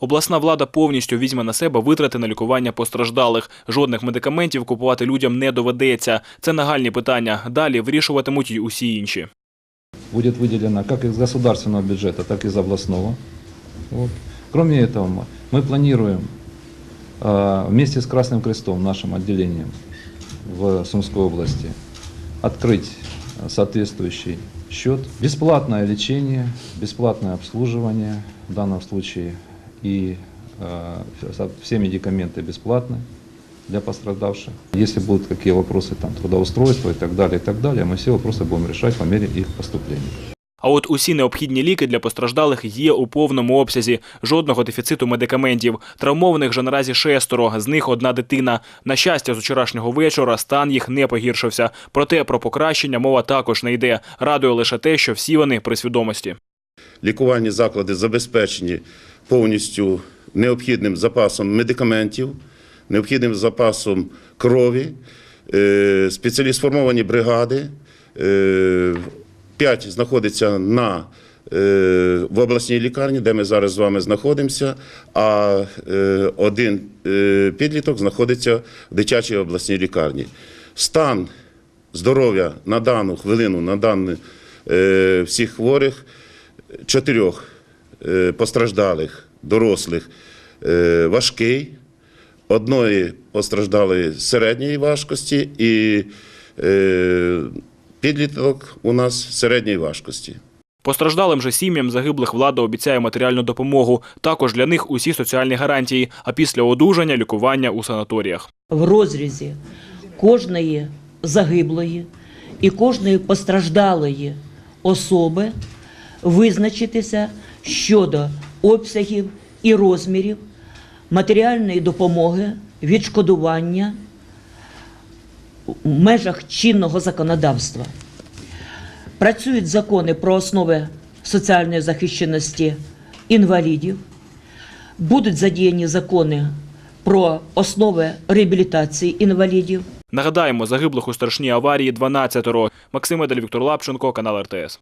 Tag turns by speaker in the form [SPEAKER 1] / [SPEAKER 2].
[SPEAKER 1] Обласна влада повністю візьме на себе витрати на лікування постраждалих. Жодних медикаментів купувати людям не доведеться. Це нагальні питання. Далі вирішуватимуть й усі інші.
[SPEAKER 2] будет выделено как из государственного бюджета, так и из областного. Вот. Кроме этого, мы- мы планируем э, вместе с Красным Крестом, нашим отделением в Сумской области, открыть э, соответствующий счет. Бесплатное лечение, бесплатное обслуживание в данном случае и э, со- все медикаменты бесплатны для пострадавших. Если будут какие вопросы там, трудоустройства и так далее, и так далее, мы все вопросы будем решать по мере их поступления.
[SPEAKER 1] А от усі необхідні ліки для постраждалих є у повному обсязі. Жодного дефіциту медикаментів. Травмованих же наразі шестеро, з них одна дитина. На щастя, з вчорашнього вечора стан їх не погіршився. Проте про покращення мова також не йде. Радує лише те, що всі вони при свідомості.
[SPEAKER 3] Лікувальні заклади забезпечені повністю необхідним запасом медикаментів, необхідним запасом крові, Е, сформовані бригади. Е, П'ять знаходиться на, е, в обласній лікарні, де ми зараз з вами знаходимося, а один підліток знаходиться в дитячій обласній лікарні. Стан здоров'я на дану хвилину, на дані всіх хворих чотирьох е, постраждалих дорослих е, важкий, одної постраждалої середньої важкості і е, підліток у нас середньої важкості.
[SPEAKER 1] Постраждалим же сім'ям загиблих влада обіцяє матеріальну допомогу. Також для них усі соціальні гарантії. А після одужання лікування у санаторіях.
[SPEAKER 4] в розрізі кожної загиблої і кожної постраждалої особи визначитися щодо обсягів і розмірів матеріальної допомоги, відшкодування в межах чинного законодавства. Працюють закони про основи соціальної захищеності інвалідів, будуть задіяні закони про основи реабілітації інвалідів.
[SPEAKER 1] Нагадаємо, загиблих у страшній аварії 12-ро. Максим Едель, Віктор Лапченко, канал РТС.